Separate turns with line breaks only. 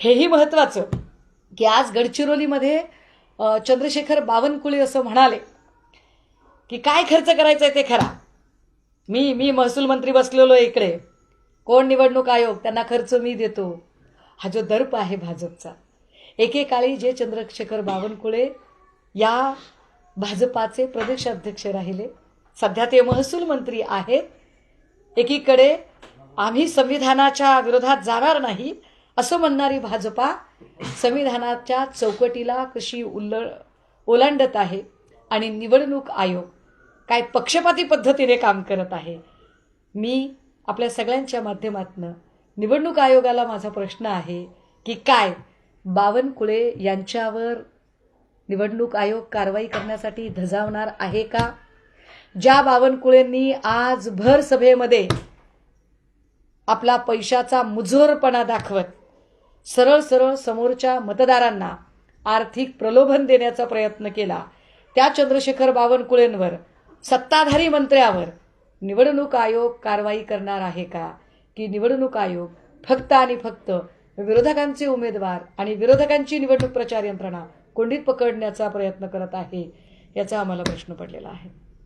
हेही महत्त्वाचं की आज गडचिरोलीमध्ये चंद्रशेखर बावनकुळे असं म्हणाले की काय खर्च करायचा आहे ते खरा? मी मी महसूल मंत्री बसलेलो आहे इकडे. कोण निवडणूक आयोग? त्यांना खर्च मी देतो. हा जो दर्प आहे भाजपचा. एकेकाळी जे चंद्रशेखर बावनकुळे या भाजपाचे प्रदेशाध्यक्ष राहिले सध्या ते महसूल मंत्री आहेत. एकीकडे आम्ही संविधानाच्या विरोधात जाणार नाही असं म्हणणारी भाजपा संविधानाच्या चौकटीला कशी उल्ल ओलांडत आहे आणि निवडणूक आयोग काय पक्षपाती पद्धतीने काम करत आहे. मी आपल्या सगळ्यांच्या माध्यमातनं निवडणूक आयोगाला माझा प्रश्न आहे की काय बावनकुळे यांच्यावर निवडणूक आयोग कारवाई करण्यासाठी धजावणार आहे का? ज्या बावनकुळेंनी आज भर सभेमध्ये आपला पैशाचा मुजोरपणा दाखवत सरळ सरळ समोरच्या मतदारांना आर्थिक प्रलोभन देण्याचा प्रयत्न केला. त्या चंद्रशेखर बावनकुळेंवर सत्ताधारी मंत्र्यावर निवडणूक आयोग कारवाई करणार आहे का? की निवडणूक आयोग फक्त आणि फक्त विरोधकांचे उमेदवार आणि विरोधकांची निवडणूक प्रचार यंत्रणा कोंडीत पकडण्याचा प्रयत्न करत आहे याचा आम्हाला प्रश्न पडलेला आहे.